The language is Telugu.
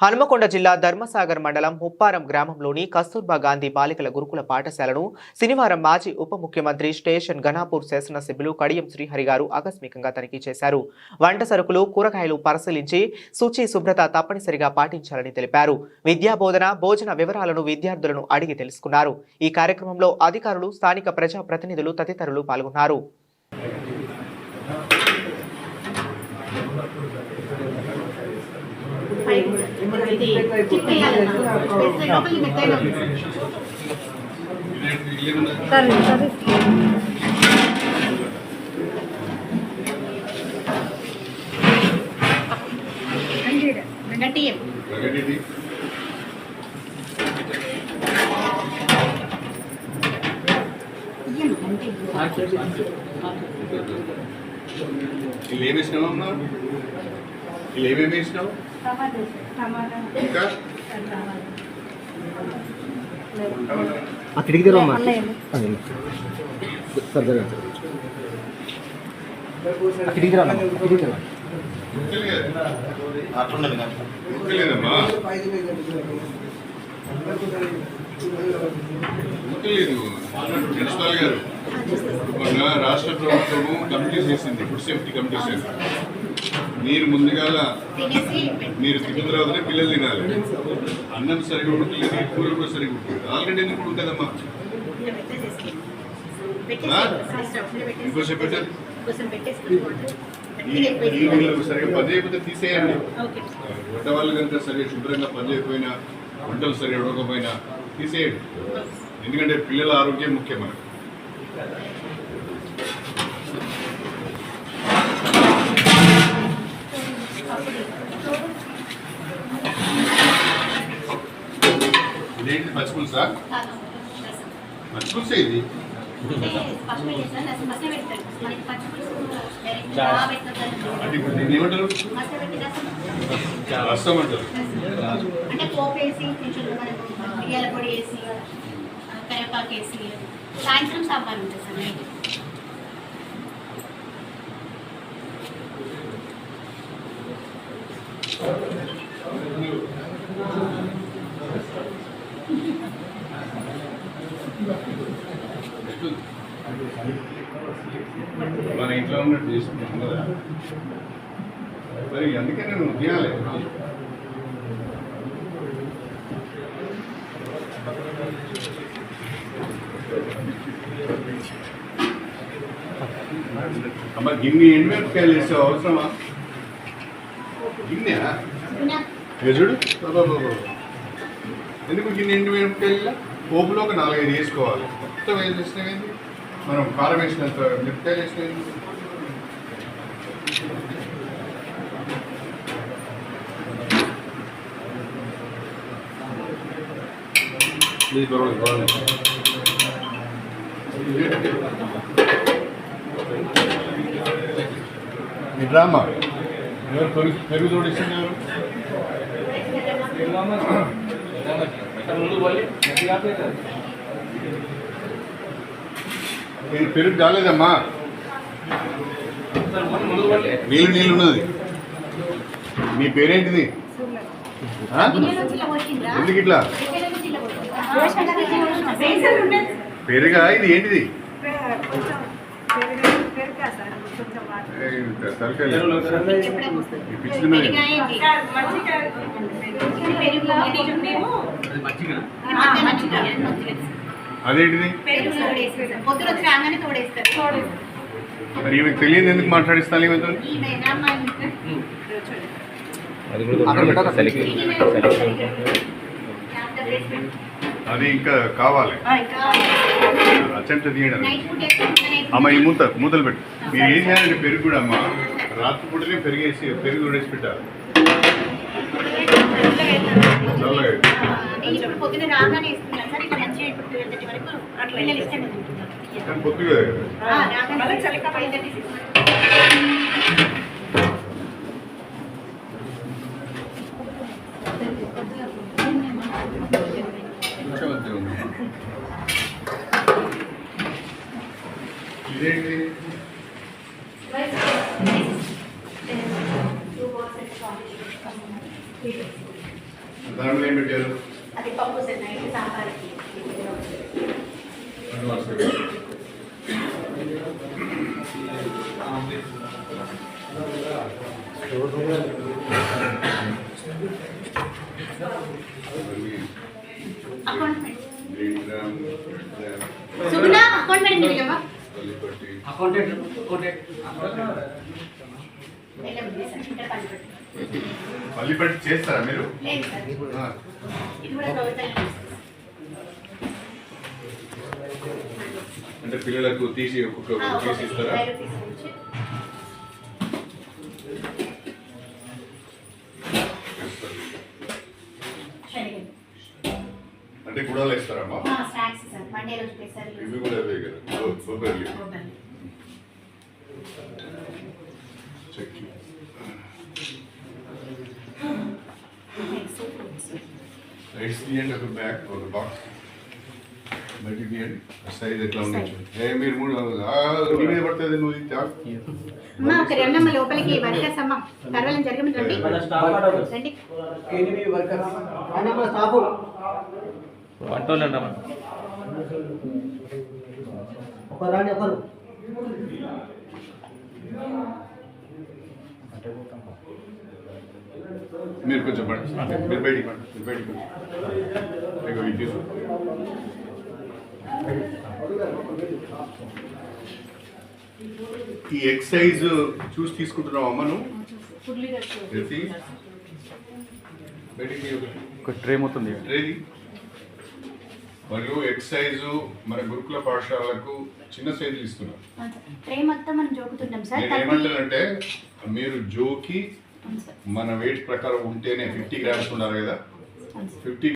హనుమకొండ జిల్లా ధర్మసాగర్ మండలం ముప్పారం గ్రామంలోని కస్తూర్బా గాంధీ బాలికల గురుకుల పాఠశాలను శనివారం మాజీ ఉప ముఖ్యమంత్రి స్టేషన్ ఘనాపూర్ శాసనసభ్యులు కడియం శ్రీహరి గారు ఆకస్మికంగా తనిఖీ చేశారు. వంట సరుకులు కూరగాయలు పరిశీలించి శుచి శుభ్రత తప్పనిసరిగా పాటించాలని తెలిపారు. విద్యా బోధన భోజన వివరాలను విద్యార్థులను అడిగి తెలుసుకున్నారు. ఈ కార్యక్రమంలో అధికారులు స్థానిక ప్రజా ప్రతినిధులు తదితరులు పాల్గొన్నారు. ಇಲ್ಲಿ ಏನ್ ಇಷ್ಟ ಇಲ್ಲಿ ಏನೇನು ಇಷ್ಟ ఆ కిటికీ తెరవమ్మా. సార్ జరగండి. ఆ కిటికీ తెరవమ్మా. కిటికీ తెరవ ముక్కలేదు ముక్కలేదమ్మా. ముక్కలేదు. ప్రిన్సిపాల్ గారు. మొన్న రాష్ట్ర ప్రభుత్వము కమిటీ చేసింది. ఫుడ్ సేఫ్టీ కమిటీ చేసింది. మీరు ముందుగాల మీరు తిన్న తర్వాతనే పిల్లలు తినాలి. అన్నం సరిగా ఉడకలేదు కూర కూడా సరిగా ఉడకలేదు ఆల్రెడీ ఎందుకు. ఇంకోసేపు ఈ వీళ్ళకు సరిగా పని చేయకపోతే తీసేయండి. వంట వాళ్ళు కనుక సరిగా శుభ్రంగా పని చేయకపోయినా వంటలు సరిగా ఉడకపోయినా తీసేయండి. ఎందుకంటే పిల్లల ఆరోగ్యం ముఖ్యం మనకు. ఇదేంటి పచ్చిపులుసా పచ్చిపులుసే ఇది? అంటే ఇప్పుడు దీన్ని ఏమంటారు? రసం అంటారు. అంటే పోపు కొంచెం మనకు పొడి వేసి కరివేపాకు వేసి సాయంత్రం సాంబార్ ఉంటుంది సార్ నైట్ మన ఇంట్లో ఉన్నట్టు చేసుకుంటాం కదా మరి అందుకే నేను తినాలి. అమ్మ గిన్నె ఎండుమిరపకాయలు వేసే అవసరమా? గిన్నె? చూడు. బాబా ఎందుకు గిన్నె ఎండుమిరపకాయలు పోపులో ఒక నాలుగైదు వేసుకోవాలి. మొత్తం ఏం వేసినవేంది మనం కారం వేసినంత మిరపకాయలు వేసినవి ఈ డ్రామా? ఎవరు పెరుగు పెరుగు నేను పెరుగు కాలేదమ్మా. నీళ్ళు నీళ్ళు ఉన్నది. మీ పేరేంటిది? ఎందుకు ఇట్లా? పెరుగా ఇది ఏంటిది? అదేంటిది? మరి ఈమెకు తెలియదు ఎందుకు మాట్లాడిస్తాను ఈమెతో? పెట్టక చలికి అది ఇంకా కావాలి. అచ్చంత తీయడం నైట్ ఫుడ్ వేసుకుంటే అమ్మ ఈ మూత మూతలు పెట్టు. మీరు ఏం చేయాలంటే పెరుగు కూడా అమ్మ రాత్రి పూటనే పెరిగేసి పెరుగు తోడేసి పెట్టాలి. చల్లగా ఇదేంటి టూ బాల్స్ దాంట్లో ఏం పెట్టారు అది పప్పు సార్ నైట్ సాంబార్కి అకౌంట్మెంట్ గ్రీన్ గ్రామ్ సుగుణ అకౌంట్మెంట్ తెలియవా పల్లిపట్టి చేస్తారా మీరు? అంటే పిల్లలకు తీసి ఒక్కొక్క తీసి ఇస్తారా? అంటే గుడాలు ఇస్తారమ్మా స్నాక్స్ సార్ మండే రోజు పెసర్ ఇవి కూడా అవే కదా రైట్స్ తీయండి ఒక బ్యాగ్ ఒక బాక్స్ బయటికి తీయండి సైజ్ ఎట్లా ఉంది ఏ మీరు మూడు ఆ, నీ మీద పడుతుంది నువ్వు ఇది తాగు. అమ్మా ఒక రెండమ్మ లోపలికి వర్కర్స్ అమ్మ కరవలం జరిగింది రండి రండి వంటోళ్ళు ఉండమా ఒకరు రాండి ఒకరు మీరు కొంచెం పండి మీరు బయటికి పండి మీరు బయటికి పండి తీసుకో. ఈ ఎక్సైజ్ చూసి తీసుకుంటున్నావు అమ్మ నువ్వు ఎత్తి. బయటికి తీ ఒకటి. ఒక ట్రే మొత్తం ఏది మరియు ఎక్సైజ్ మన గురుకుల పాఠశాలకు చిన్న సైజులు ఇస్తున్నారు ట్రే మొత్తం మనం జోకుతుంటాం సార్ నేను థర్టీ ఏమంటానంటే మీరు జోకి మన వెయిట్ ప్రకారం ఉంటేనే ఫిఫ్టీ గ్రామ్స్ ఉన్నారు కదా? ఫిఫ్టీ